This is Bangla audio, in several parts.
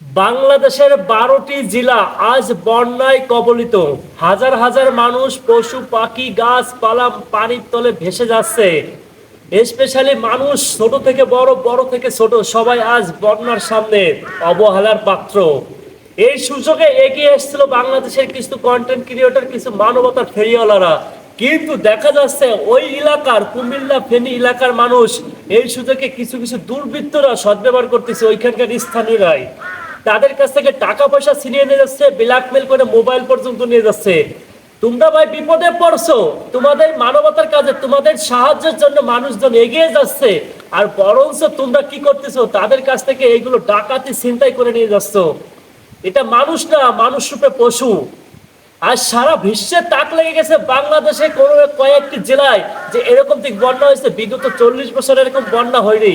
বাংলাদেশের বারোটি জেলা আজ বন্যায় কবলিত। হাজার হাজার মানুষ পশু, পাখি গাছপালা পানির তলে ভেসে যাচ্ছে। স্পেশালি মানুষ ছোট থেকে বড় বড় থেকে ছোট, সবাই আজ বন্যার সামনে অবহেলার পাত্র। এই সুযোগে এগিয়ে এসেছিল বাংলাদেশের কিছু কন্টেন্ট ক্রিয়েটর কিছু মানবতার ফেরিওয়ালারা। কিন্তু দেখা যাচ্ছে ওই এলাকার, কুমিল্লা ফেনী এলাকার মানুষ এই সুযোগে কিছু কিছু দুর্বৃত্তরা সদ্ব্যবহার করতেছে ওইখানকার স্থানীয়রাই। তাদের কাছ থেকে টাকা পয়সা ছিনিয়ে নিয়ে যাচ্ছে ব্ল্যাকমেল করে মোবাইল পর্যন্ত নিয়ে যাচ্ছে। তোমরা ভাই বিপদে পড়ছো, তোমাদের মানবতার কাজে, তোমাদের সাহায্যের জন্য মানুষজন এগিয়ে যাচ্ছে, আর বরঞ্চ তোমরা কি করতেছো, তাদের কাছ থেকে এইগুলো ডাকাতি চিন্তাই করে নিয়ে যাচ্ছ। এটা মানুষ না, মানুষ রূপে পশু। আর সারা বিশ্বে তাক লেগে গেছে বাংলাদেশে কোনো কয়েকটি জেলায় যে এরকম দিক বন্যা হয়েছে, বিগত চল্লিশ বছর এরকম বন্যা হয়নি।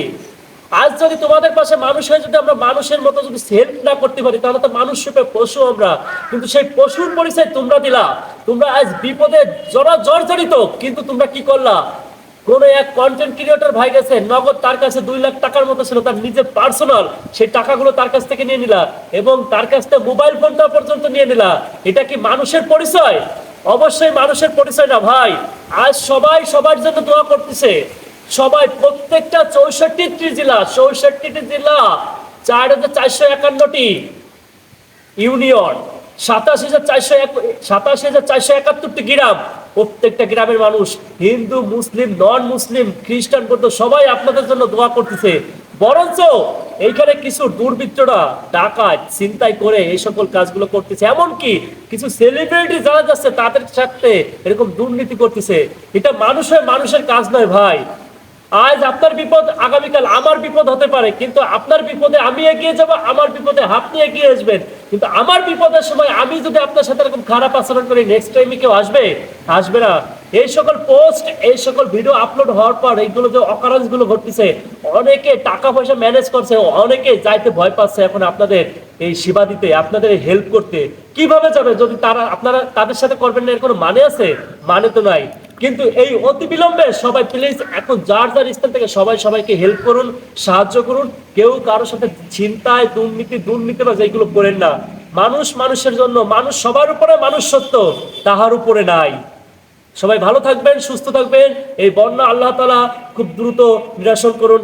আজ যদি তোমাদের পাশে মানুষ হয়ে যদি আমরা মানুষের মতো যদি হেল্প না করতে পারি, তাহলে তো মানুষ রূপে পশু আমরা। কিন্তু সেই পশুর পরিচয় তোমরা দিলা। তোমরা আজ বিপদে জরা জর্জরিত, কিন্তু তোমরা কি করলা? কোন এক কন্টেন্ট ক্রিয়েটর ভাই গেছে, নগদ তার কাছে দুই লাখ টাকার মতো ছিল, তার নিজের পার্সোনাল সেই টাকাগুলো তার কাছ থেকে নিয়ে নিলা এবং তার কাছ থেকে মোবাইল ফোনটা পর্যন্ত নিয়ে নিলা। এটা কি মানুষের পরিচয়? অবশ্যই মানুষের পরিচয় না ভাই। আজ সবাই সবার জন্য দোয়া করতেছে। সবাই প্রত্যেকটা চৌষট্টি জেলা চৌষট্টিটি জেলা, চার হাজার চারশো একান্নটি ইউনিয়ন, সাতাশ হাজার চারশো সাতাশ হাজার চারশো একাত্তরটি গ্রাম। প্রত্যেকটা গ্রামের মানুষ হিন্দু, মুসলিম নন মুসলিম খ্রিস্টান পর্যন্ত সবাই আপনাদের জন্য দোয়া করতেছে। বরঞ্চ এইখানে কিছু দুর্বৃত্তরা ডাকাত চিন্তাই করে এই সকল কাজগুলো করতেছে। এমনকি কিছু সেলিব্রিটি যারা যাচ্ছে, তাদের সাথে এরকম দুর্নীতি করতেছে। এটা মানুষের মানুষের কাজ নয় ভাই। আজ আপনার বিপদ আগামীকাল আমার বিপদ হতে পারে, কিন্তু আপনার বিপদে আমি এগিয়ে যাব, আমার বিপদে আপনি এগিয়ে আসবেন। কিন্তু আমার বিপদের সময় আমি যদি আপনার সাথে এরকম খারাপ আচরণ করি নেক্সট টাইমে কেউ আসবে? আসবে না। এই সকল পোস্ট এই সকল ভিডিও আপলোড হওয়ার পর এইগুলো যে অকারেন্সগুলো ঘটতেছে, অনেকে টাকা পয়সা ম্যানেজ করছে, অনেকে যাইতে ভয় পাচ্ছে এখন আপনাদের এই সেবা দিতে, আপনাদের হেল্প করতে। কীভাবে যাবে? যদি তারা, আপনারা তাদের সাথে করবেন না, এর কোনো মানে আছে? মানে তো নাই। কিন্তু এই অতি বিলম্বে সবাই প্লিজ এখন যার যার স্থান থেকে সবাই সবাইকে হেল্প করুন, সাহায্য করুন। কেউ কারোর সাথে চিন্তায় দুর্নীতি দুর্নীতি বা যেগুলো করেন না। মানুষ মানুষের জন্য, মানুষ সবার উপরে মানুষ সত্য, তাহার উপরে নাই। সবাই ভালো থাকবেন, সুস্থ থাকবেন। এই বন্যা আল্লাহ তালা খুব দ্রুত নিরাসন করুন।